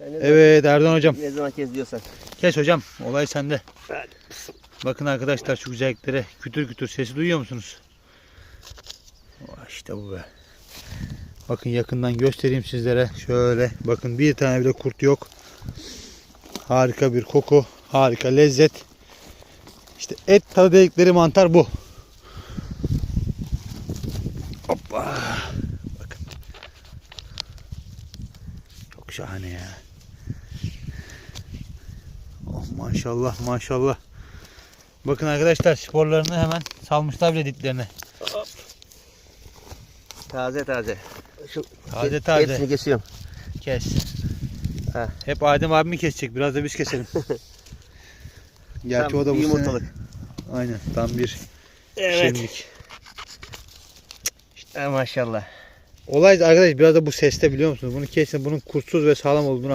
Ne Evet Erdoğan hocam. ne zaman kes diyorsan. Kes hocam. Olay sende. Hadi. Bakın arkadaşlar şu güzelliklere kütür kütür sesi duyuyor musunuz? İşte bu be. Bakın yakından göstereyim sizlere. Şöyle bakın bir tane bile kurt yok. Harika bir koku. Harika lezzet. İşte et tadı dedikleri mantar bu. Hoppa. Bakın. Çok şahane ya. Maşallah maşallah. Bakın arkadaşlar sporlarını hemen salmışlar bile diplerine. Taze taze. Şu Taze ke- taze. Hepsini kesiyorum. Kes. Ha. Hep Adem abimi kesecek. Biraz da biz keselim. Gerçi Tam o da bu bir sene- yumurtalık. Aynen tam bir Evet. şenlik. Ha, maşallah. Olay da arkadaş biraz da bu seste biliyor musunuz? Bunu kesin bunun kurtsuz ve sağlam olduğunu